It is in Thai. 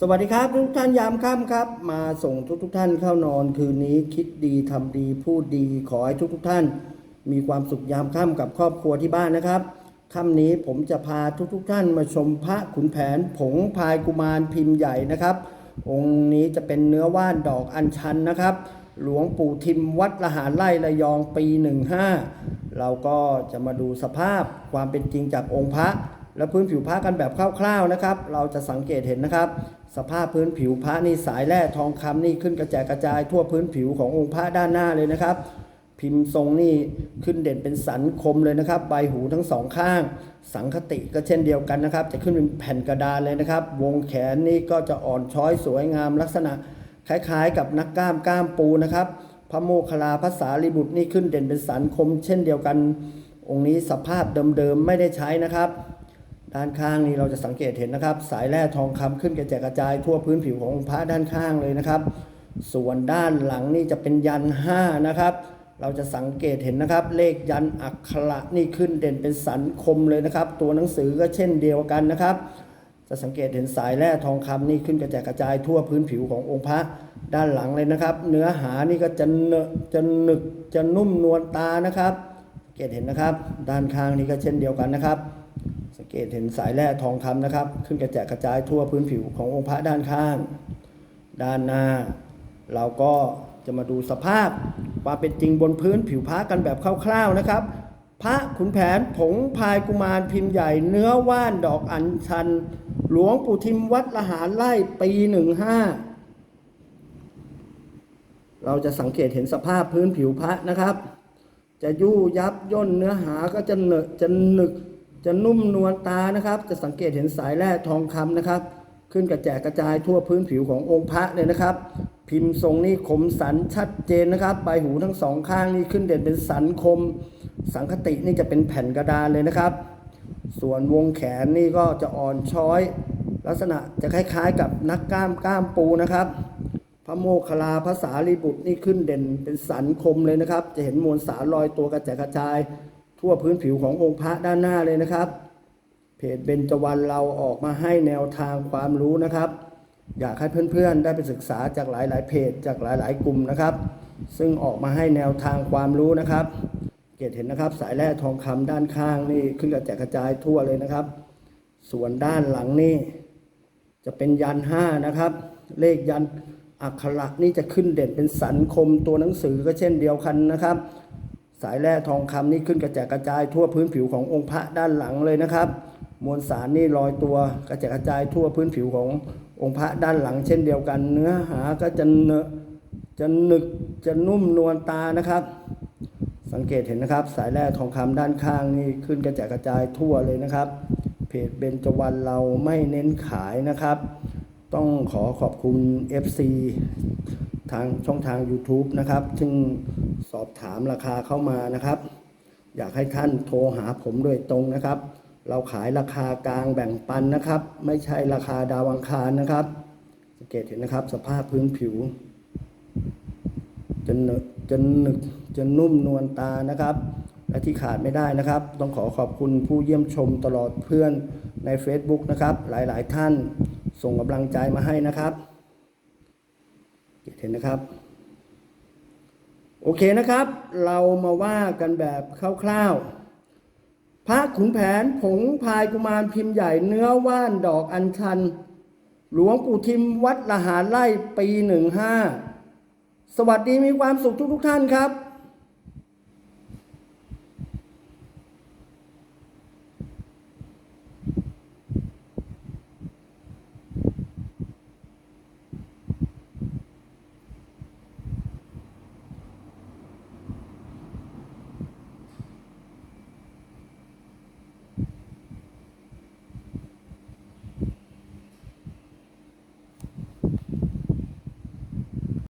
สวัสดีครับทุกท่านยามค่ำครับ มาส่งทุกทุกท่านเข้านอนคืนนี้คิดดีทำดีพูดดีขอให้ทุกทุกท่าน มีความสุขยามค่ำกับครอบครัวที่บ้านนะครับค่ำนี้ผมจะพาทุกทุกท่านมาชมพระขุนแผนผงพายกุมารพิมพ์ใหญ่นะครับ องค์นี้จะเป็นเนื้อว่านดอกอัญชันนะครับ หลวงปู่ทิมวัดละหารไร่ระยองปี 15 เราก็จะมาดูสภาพความเป็นจริงจากองค์พระ และพื้นผิวพระกันแบบคร่าวๆนะครับ เราจะสังเกตเห็นนะครับ สภาพพื้นผิวพระนี่สายแร่ทองคำนี่ขึ้นกระจายกระจายทั่วพื้นผิวขององค์พระด้านหน้าเลยนะครับ พิมพ์ทรงนี่ขึ้นเด่นเป็นสันคมเลยนะครับ ใบหูทั้งสองข้าง สังคติก็เช่นเดียวกันนะครับ จะขึ้นเป็นแผ่นกระดานเลยนะครับ วงแขนนี่ก็จะอ่อนช้อยสวยงามลักษณะคล้ายๆ กับนักกล้ามกล้ามปูนะครับ พระโมคคัลลาภาษาลิบุตรนี่ขึ้นเด่นเป็นสันคม เช่นเดียวกัน องค์นี้สภาพเดิมๆไม่ได้ใช้นะครับ ด้านข้างนี้เราจะสังเกตเห็นนะครับ สายแร่ทองคำขึ้นกระจายกระจายทั่วพื้นผิวขององค์พระด้านข้างเลยนะครับ ส่วนด้านหลังนี่จะเป็นยันห้านะครับ เราจะสังเกตเห็นนะครับ เลขยันอักขระนี่ขึ้นเด่นเป็นสันคมเลยนะครับ ตัวหนังสือก็เช่นเดียวกันนะครับ จะสังเกตเห็นสายแร่ทองคำนี่ขึ้นกระจายกระจายทั่วพื้นผิวขององค์พระด้านหลังเลยนะครับ เนื้อหานี่ก็จะเนจะหนึกจะนุ่มนวลตานะครับ เกตเห็นนะครับ ด้านข้างนี่ก็เช่นเดียวกันนะครับ สังเกตเห็นสายแร่ทองคำนะครับ ขึ้นกระจายกระจายทั่วพื้นผิวขององค์พระด้านข้าง ด้านหน้า เราก็จะมาดูสภาพความเป็นจริงบนพื้นผิวพระกันแบบคร่าวๆนะครับ พระขุนแผนผงพายกุมารพิมพ์ใหญ่เนื้อว่านดอกอัญชัน หลวงปู่ทิมวัดละหารไล่ปีหนึ่งห้าเราจะสังเกตเห็นสภาพพื้นผิวพระนะครับ จะยู่ยับย่นเนื้อหาก็จะเนจะหนึก จะนุ่มนวลตานะครับ จะสังเกตเห็นสายแร่ทองคำนะครับ ขึ้นกระแจกกระจายทั่วพื้นผิวขององค์พระเลยนะครับ พิมพ์ทรงนี่คมสันชัดเจนนะครับใบหูทั้งสองข้างนี่ขึ้นเด่นเป็นสันคม สังคตินี่จะเป็นแผ่นกระดานเลยนะครับ ส่วนวงแขนนี่ก็จะอ่อนช้อย ลักษณะจะคล้ายๆ กับนักกล้ามกล้ามปูนะครับพระโมคคัลลาภาษาลีบุตรนี่ขึ้นเด่นเป็นสันคมเลยนะครับ จะเห็นมวลสารลอยตัวกระจายกระจาย ทั่วพื้นผิวขององค์พระด้านหน้าเลยนะครับ เพจเบญจวรรณเราออกมาให้แนวทางความรู้นะครับ อยากให้เพื่อนๆ ได้ไปศึกษาจากหลายๆ เพจจากหลายๆ กลุ่มนะครับ ซึ่งออกมาให้แนวทางความรู้นะครับ เกตเห็นนะครับ สายแร่ทองคำด้านข้างนี่ขึ้นกระจายกระจายทั่วเลยนะครับ ส่วนด้านหลังนี่จะเป็นยันห้านะครับ เลขยันอักขระนี่จะขึ้นเด่นเป็นสันคมตัวหนังสือก็เช่นเดียวกันนะครับ สายแร่ทองคำนี่ขึ้นกระจายกระจายทั่วพื้นผิวขององค์พระด้านหลังเลยนะครับ มวลสารนี่ลอยตัวกระจายกระจายทั่วพื้นผิวขององค์พระด้านหลัง เช่นเดียวกัน เนื้อหาก็จะเนะจะหนึกจะนุ่มนวลตานะครับ สังเกตเห็นนะครับ สายแร่ทองคำด้านข้างนี่ขึ้นกระจายกระจายทั่วเลยนะครับ เพจเบญจวรรณเราไม่เน้นขายนะครับ ต้องขอขอบคุณ FC ทางช่องทาง YouTube นะครับ ซึ่งสอบถามราคาเข้ามานะครับ อยากให้ท่านโทรหาผมโดยตรงนะครับ เราขายราคากลางแบ่งปันนะครับ ไม่ใช่ราคาดาวังคารนะครับสังเกตเห็นนะครับ สภาพพื้นผิวจะหนึกจะหนึกจะนุ่มนวลตานะครับ และที่ขาดไม่ได้นะครับ ต้องขอขอบคุณผู้เยี่ยมชมตลอดเพื่อนใน Facebook นะครับ หลายๆ ท่านส่งกำลังใจมาให้นะครับ เห็นนะครับ โอเคนะครับ เรามาว่ากันแบบคร่าวๆ พระขุนแผนผงพายกุมารพิมพ์ใหญ่เนื้อว่านดอกอัญชัน หลวงปู่ทิมวัดละหารไล่ปีหนึ่งห้าสวัสดีมีความสุขทุกทุกท่านครับ